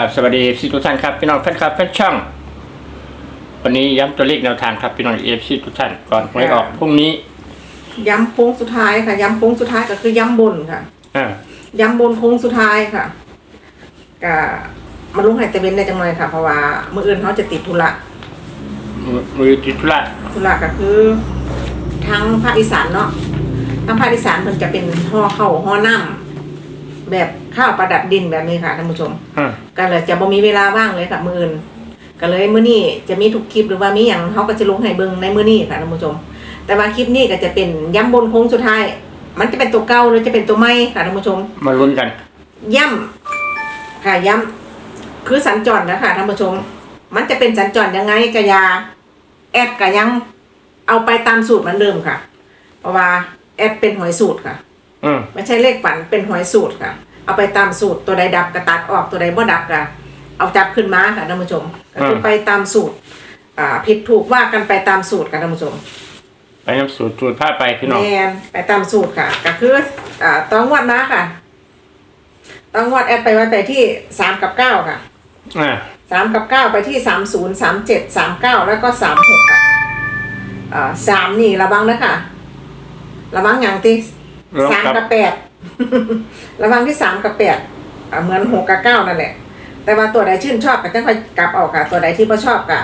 ครับสวัสดีซีทุกท่านครับพี่น้องแฟนคลับแฟนช่อง วันนี้ย้ำตัวเลขแนวทางครับพี่น้องเอฟซีทุกท่านก่อนหวยออกพรุ่งนี้ย้ำโค้งสุดท้ายค่ะ ย้ำโค้งสุดท้ายก็คือย้ำบนค่ะ อ่าย้ำบนโค้งสุดท้ายค่ะก็มาลุงไห้เตเวนในจังเลยค่ะ เพราะว่าเมื่ออื่นเขาจะติดธุระมือมือติดธุระธุระก็คือทางภาคอีสานเนาะทางภาคอีสานมันจะเป็นห่อข้าวห่อน้ำ แบบข้าวประดับดินแบบนี้ค่ะท่านผู้ชมอ่า ก็เลยจะบ่มีเวลาว่างเลยค่ะมื้ออื่นก็เลยมื้อนี้จะมีทุกคลิปหรือว่ามีหยังเขาก็จะลงให้เบิ่งในมื้อนี้ค่ะท่านผู้ชม แต่ว่าคลิปนี้ก็จะเป็นย้ำบนโค้งสุดท้าย มันจะเป็นตัวเก่าหรือจะเป็นตัวใหม่ค่ะท่านผู้ชม มาลุ้นกัน ย่ำค่ะย่ำคือสัญจรนะคะท่านผู้ชม มันจะเป็นสัญจรยังไงกะยา แอดกะยังเอาไปตามสูตรเหมือนเดิมค่ะ เพราะว่าแอดเป็นหวยสูตรค่ะ อืมไม่ใช่เลขฝันเป็นหวยสูตรค่ะ เอาไปตามสูตรตัวใดดับกระตัดออกตัวใดบ่ดับกะเอาจับขึ้นมาค่ะท่านผู้ชมก็คือไปตามสูตร อ่าผิดถูกว่ากันไปตามสูตรค่ะท่านผู้ชมไปน้ำสูตรสูตรผ้าไปพี่น้องแมนไปตามสูตรค่ะ ก็คืออ่าต้องงวดมาค่ะ ต้องงวดแอดไปไว้ไปที่สามกับเก้าค่ะอ่าสามกับเก้าไปที่สามศูนย์สามเจ็ดสามเก้าแล้วก็สามหกค่ะอ่าสามนี่ระวังนะค่ะระวังอย่างที่รวม สามกับกับแปด ระวังที่สามกับแปดอ่าเหมือนหกกับเก้านั่นแหละ แต่ว่าตัวใดชื่นชอบก็จะค่อยกลับเออกค่ะ ตัวใดที่ไม่ชอบก็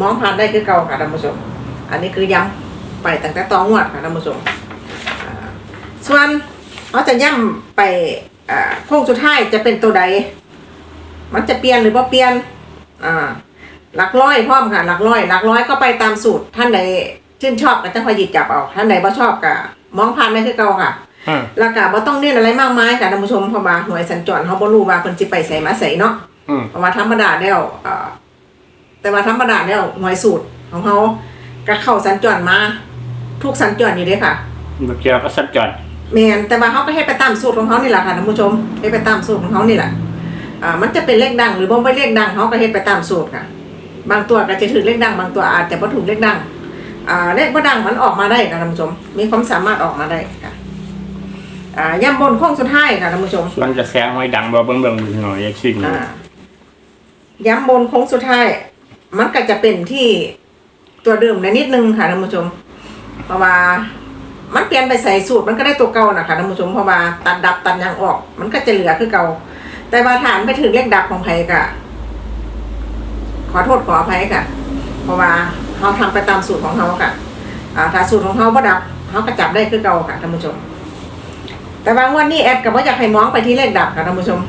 มองผ่านได้คือเก่าค่ะท่านผู้ชม อันนี้คือย้ำไปตั้งแต่ตองวดค่ะท่านผู้ชมอ่าส่วนเขาจะย้ำไปอ่าโค้งสุดท้ายจะเป็นตัวใด มันจะเปลี่ยนหรือว่าเปลี่ยนอ่าหลักร้อยพร้อมค่ะหลักร้อยหลักร้อยก็ไปตามสูตรท่านใดชื่นชอบก็จะคอยหยิบจับเอาท่านใดไม่ชอบก็ มองผ่านได้คือเก่าค่ะอ่าแล้วก็บ่ต้องเน้นอะไรมากมายค่ะท่านผู้ชมเพราะว่าหน่วยสัญจรเขาบ่รู้ว่าเพิ่นสิไปใส่มาใส่เนาะอืมเพราะว่าธรรมดาแล้วเอ่อแต่ว่าธรรมดาแล้วหน่วยสูตรของเขาก็เข้าสัญจรมา ทุกสัญจรอยู่เด้ค่ะมาเกี่ยวกับสัญจรแมนแต่ว่าเขาก็ให้ไปตามสูตรของเขานี่แหละค่ะท่านผู้ชมให้ไปตามสูตรของเขานี่แหละอ่ามันจะเป็นเลขดังหรือบ่ไม่เลขดังเขาก็ให้ไปตามสูตรค่ะ บางตัวก็จะถือเลขดัง บางตัวอาจจะบ่ถูกเลขดังอ่า เลขบ่ดังมันออกมาได้ค่ะท่านผู้ชม มีความสามารถออกมาได้ค่ะอ่าย่ำบนโค้งสุดท้ายค่ะท่านผู้ชมส่วนจะแซงไว้ดังบ่เบิ่งเบิ่งหน่อยอีกสิ่งหนึ่งอ่าย้ำบนโค้งสุดท้าย มันก็จะเป็นที่ตัวเดิมในนิดนึงค่ะท่านผู้ชม เพราะว่ามันเปลี่ยนไปใส่สูตรมันก็ได้ตัวเก่านะคะท่านผู้ชมเพราะว่าตัดดับตัดยางออก มันก็จะเหลือคือเก่า แต่ว่าฐานไปถึงเลขดับของไผกะขอโทษขออภัยค่ะ เพราะว่า เขาทำไปตามสูตรของเขาค่ะอ่าถ้าสูตรของเขาบ่ดับเขาก็จับได้คือเก่าค่ะท่านผู้ชม แต่บางวันนี้แอดกับว่าอยากให้มองไปที่เลขดับค่ะท่านผู้ชม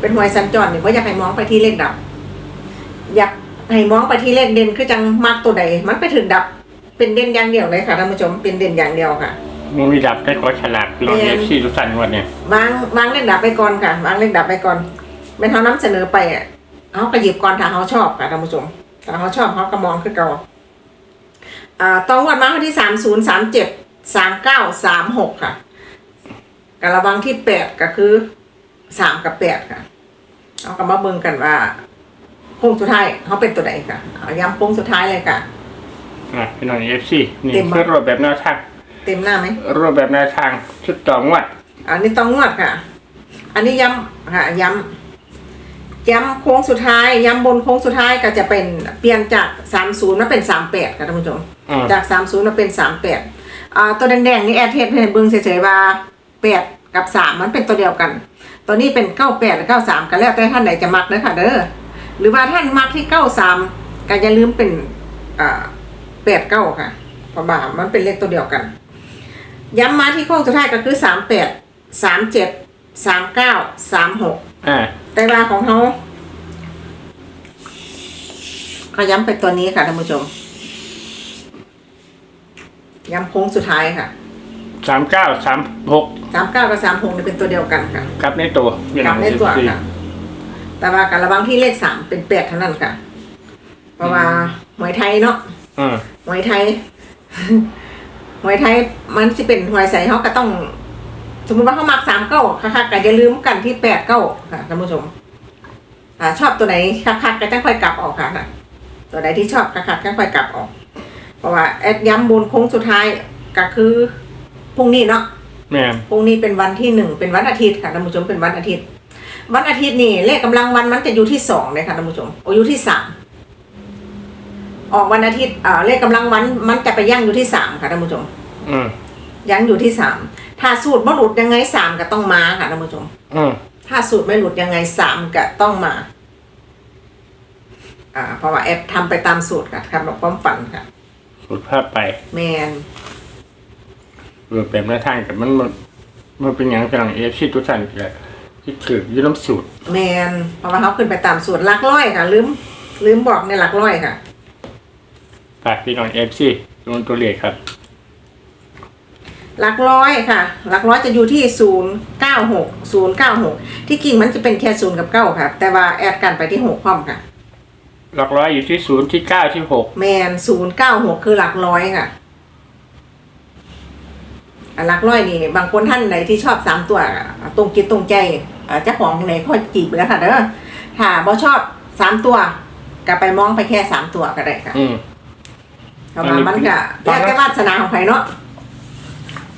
เป็นหวยสัญจรเนี่ยว่าอยากให้มองไปที่เลขดับ อยากให้มองไปที่เลขเด่นคือจังมากตัวใดมันไปถึงดับเป็นเด่นอย่างเดียวเลยค่ะท่านผู้ชมเป็นเด่นอย่างเดียวค่ะมันมีดับได้ขอฉลากพี่น้องแม่เอนฟซีทุกท่านวันเนี่ยวางวางเลขดับไปก่อนค่ะวางเลขดับไปก่อนเป็นเขานำเสนอไปอะเขาก็หยิบก่อนถ้าเขาชอบค่ะท่านผู้ชมถ้าเขาชอบเขาก็มองคือเก่า อ่าตองวันมาเขาที่สามศูนย์สามเจ็ดสามเก้าสามหกค่ะกระวังที่แปดก็คือสามกับแปดค่ะเอาก็มาเบิ่งกันว่าโค้งสุดท้ายเขาเป็นตัวไหนค่ะเอาย้ำโค้งสุดท้ายเลยค่ะอะพี่น้องเอฟซีนี่เต็มบ่คือรูปแบบแนวทางเต็มหน้าไหมรูปแบบแนวทางชุดต่องวด อันนี้ต้องงวดค่ะ อันนี้ย้ำค่ะย้ำย้ำโค้งสุดท้ายย้ำบนโค้งสุดท้ายก็จะเป็นเปลี่ยนจากสามศูนย์มาเป็นสามแปดค่ะท่านผู้ชม อืมจากสามศูนย์มาเป็นสามแปดอ่าตัวแดงๆนี่แอดเทสให้เบิ้งเฉยๆว่าแปดกับสามมันเป็นตัวเดียวกัน ตัวนี้เป็นเก้าแปดหรือเก้าสามกันแล้วแต่ท่านไหนจะมักเลยค่ะเด้อหรือว่าท่านมักที่เก้าสามก็อย่าลืมเป็นอ่าแปดเก้าค่ะเพราะว่ามันเป็นเลขตัวเดียวกัน ย้ำมาที่โค้งสุดท้ายก็คือสามแปดสามเจ็ดสามเก้าสามหกอ่า แต่ว่าของเขาเขาย้ำไปตัวนี้ค่ะท่านผู้ชม ย้ำโค้งสุดท้ายค่ะสามเก้าสามหกสามเก้ากับสามหกนี่เป็นตัวเดียวกันค่ะกลับในตัวพี่กน้ลัอบงในเอฟตัวซีค่ะ แต่ว่าการระวังที่เลขสามเป็นแปดเท่านั้นค่ะ เพราะว่าหวยไทยเนาะอืมหวยไทยหวยไทยมันสิเป็นหวยใส่เขาก็ต้อง สมมติว่าเขามักสามเก้าค่ะๆก็อย่าลืมกันที่แปดเก้าค่ะท่านผู้ชมอ่าชอบตัวไหนคักๆก็จะค่อยกลับออกค่ะค่ะตัวไหนที่ชอบคักๆก็ค่อยกลับออก เพราะว่าแอดย้ำบนโค้งสุดท้ายก็คือพรุ่งนี้เนาะแม่นพรุ่งนี้เป็นวันที่หนึ่งเป็นวันอาทิตย์ค่ะท่านผู้ชมเป็นวันอาทิตย์ วันอาทิตย์นี่เลขกำลังวันมันจะอยู่ที่สองเลยค่ะท่านผู้ชมโอ้อยู่ที่สามออกวันอาทิตย์อ่าเลขกำลังวันมันจะไปย่างอยู่ที่สามค่ะท่านผู้ชมอืมยั้งอยู่ที่สามถ้าสูตรไม่หลุดยังไงสามก็ต้องมาค่ะท่านผู้ชม อืมถ้าสูตรไม่หลุดยังไงสามก็ต้องมา อ่า เพราะว่าแอดทำไปตามสูตรค่ะทำแบบความฝันค่ะ สุดภาพไปแมนรวมเป็นแนวทางกับมันมันมันเป็นอย่างกำลังเอฟซีทุกท่านแหละที่ถืออยืนน้ำสูตรแมนเพราะว่าเขาขึ้นไปตามสูตรหลักร้อยค่ะ ลืม ลืมบอกในหลักร้อยค่ะฝากพี่น้องเอฟซีลงตัวเลขครับหลักร้อยค่ะหลักร้อยจะอยู่ที่ศูนย์เก้าหกศูนย์เก้าหกที่กิ่งมันจะเป็นแค่ศูนย์กับเก้าค่ะ แต่ว่าแอดกันไปที่หกพร้อมค่ะ หลักร้อยอยู่ที่ศูนย์ที่เก้าที่หกแมนศูนย์เก้าหกคือหลักร้อยค่ะอะหลักร้อยนี่ บางคนท่านไหนที่ชอบสามตัวอะตรงกิจตรงใจอะเจ้าของไหนค่อยจีบไปแล้วค่ะเด้อถ้าบ่ชอบสามตัวก็ไปมองไปแค่สามตัวก็ได้ค่ะอืมเพราะว่ามันก็แล้วแต่วาสนาของใครเนาะ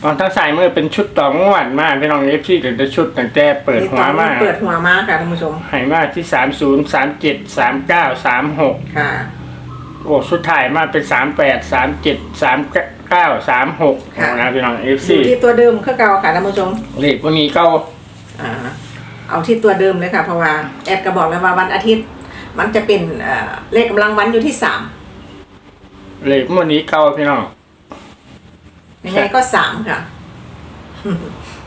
ตอนทั้งสายมือเป็นชุดต่องวดมากพี่น้องเอฟซีแต่ชุดตั้งแต่เปิดหัวมาเปิดหัวมาค่ะท่านผู้ชมใหายมาที่สามศูนย์สามเจ็ดสามเก้าสามหกค่ะโอ้สุดท้ายมาเป็นสามแปดสามเจ็ดสามเก้าสามหกค่ะนะพี่น้องเอฟอซียู่ที่ตัวเดิมคือเก่าค่ะท่านผู้ชมเลขพวกนี้ก็อ่าเอาที่ตัวเดิมเลยค่ะเพราะว่าแอดก็บอกแล้วว่าวันอาทิตย์ มันจะเป็นเอ่อเลขกำลังวันอยู่ที่สามเลขพวกนี้เก้าพี่น้อง ยังไงก็สามค่ะ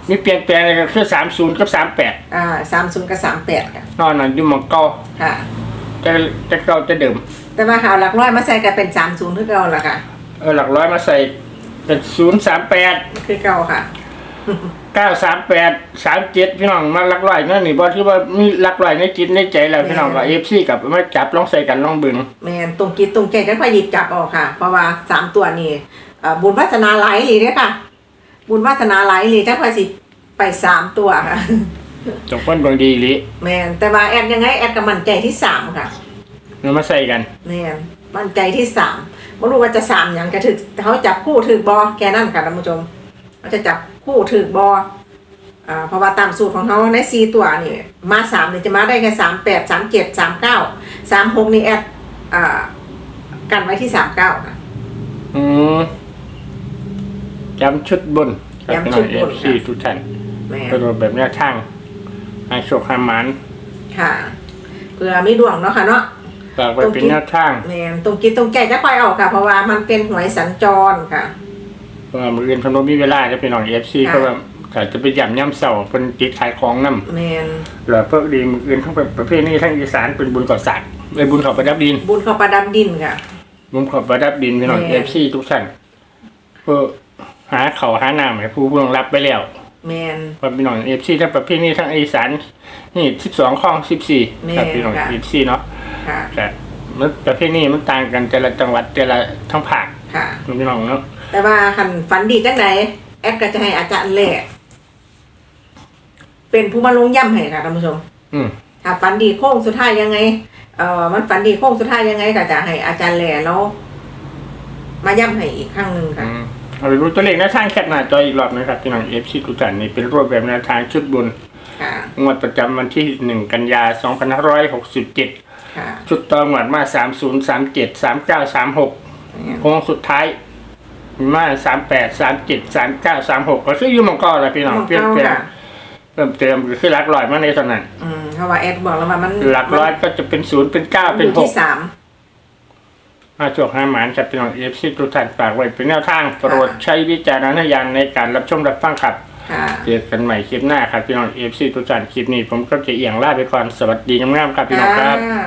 มีเปลี่ยนแปลงอะไรก็คือสามศูนย์กับสามแปดอ่าสามศูนย์กับสามแปดค่ะ นอนนั่นอยู่หมองเก้าค่ะ จะจะเก้าจะเดิม แต่ว่าข่าวหลักร้อยมาใส่กันเป็นสามศูนย์คือเก่าละค่ะ เออหลักร้อยมาใส่เป็นศูนย์สามแปดคือเก่าค่ะ เก้าสามแปดสามเจ็ดพี่น้องมาหลักร้อยนั่นนี่บอที่ว่ามีหลักร้อยในจิตในใจแล้วพี่น้องก็เอฟซีกับมาจับลองใส่กันลองเบึง แมนตรงกิดตรงใจจะค่อยหยิบจับออกค่ะ เพราะว่าสามตัวนี่เอ่อ บุญวัฒนาไหลหลีเนี่ยค่ะ บุญวัฒนาไหลหลีจะค่อยสิไปสามตัวค่ะจงพ้นดวงดีอีหลิแมนแต่ว่าแอดยังไงแอดก็มั่นใจที่สามค่ะเรามาใส่กัน แมนมั่นใจที่สามไม่รู้ว่าจะสามอย่างจะถึกเขาจับคู่ถึกบอแค่นั้นค่ะท่านผู้ชมเขาจะจับคู่ถึกบออ่าเพราะว่าตามสูตรของเขาในสี่ตัวนี่มาสามนี่จะมาได้แค่สามแปดสามเจ็ดสามเก้าสามหกนี่แอดอ่ากันไว้ที่สามเก้าค่ะ อืม ย้ำชุดบนครับย้ำชุดบนเอฟซีทุกท่านแมนกระโดดแบบแนวทางให้โชคให้หมันค่ะ เพื่อมีดวงเนาะค่ะเนาะ ฝากไว้เป็นแนวทางแมนตรงกินตรงแก่จะค่อยเอาค่ะ เพราะว่ามันเป็นหวยสัญจรค่ะ เพราะว่ามืออื่นเพนบ่มีเวลาจะไปน้องเอฟซีค่ะ เพราะว่าถ้าจะไปย่ำย่ำเสาเป็นติดขายของน้แมนำเหลือเพิ่มดีมืออื่นทั้งประเภทนี้ทั้งอีสานเป็นบุญก่อสัตว์เป็นบุญเขอประดับดิน บุญเขาประดับดินค่ะ บุญเขอประดับดินพี่น้องแม่เอฟซีทุกท่านเพื่อ หาเขาวหาน้ำให้ผู้ผู้รับไปแล้วแมนเพราะพี่น้องเอฟซีทั้งประเภทนี้ทั้งอีสานนี่สิบสองข้องสิบสี่แม่ครับพี่น้องค่ะเอฟซีเนาะค่ะแต่มันประเภทนี้มันต่างกันแต่ละจังหวัดแต่ละทั้งภาคค่ะ พี่น้องเนาะแต่ว่าคันฝันดีจังไหนแอดก็จะให้อาจารย์แหล่เป็นผู้มาลงย่ำให้ค่ะท่านผู้ชมอืมถ้าฝันดีโค้งสุดท้ายยังไงเอ่อมันฝันดีโค้งสุดท้ายยังไงก็จะให้อาจารย์แหล่แล้ว มาย่ำให้อีกครั้งหนึ่งอืค่ะม เอาไปดูตัวเลขแนวทางแคปหน้าจออีกรอบนะครับพี่น้องเอฟซีทุกท่านนี่เป็นรูปแบบแนวทางชุดบุญค่ะงวดประจำวันที่หนึ่งกันยาสองพันห้าร้อยหกสิบเจ็ดค่ะชุดต่องวดมาสามศูนย์สามเจ็ดสามเก้าสามหกโค้งสุดท้าย มาสามแปดสามเจ็ดสามเก้าสามหกก็คืออยูหมองก็อะไรพี่น้องหม้องเปลี่ยนเก้าแปลงค่ะเพิ่มเติมก็คือหลักร้อยมาในตอนนั้นอืมเพราะว่าแอดบอกแล้วว่ามันหลักร้อยก็จะเป็นศูนย์เป็นเก้ามันอเป็นยู่หที่กสาม มาจวกห้าหมานครับพี่น้องเอฟซีทุกท่านฝากไว้เป็นแนวทางโปรดใช้วิจารณญาณในการรับชมรับฟังครับค่ะเจอกันใหม่คลิปหน้าครับพี่น้องเอฟซีทุกท่านคลิปนี้ผมก็จะเอียงลาไปก่อนสวัสดีงามๆครับพี่น้องครับ อ่า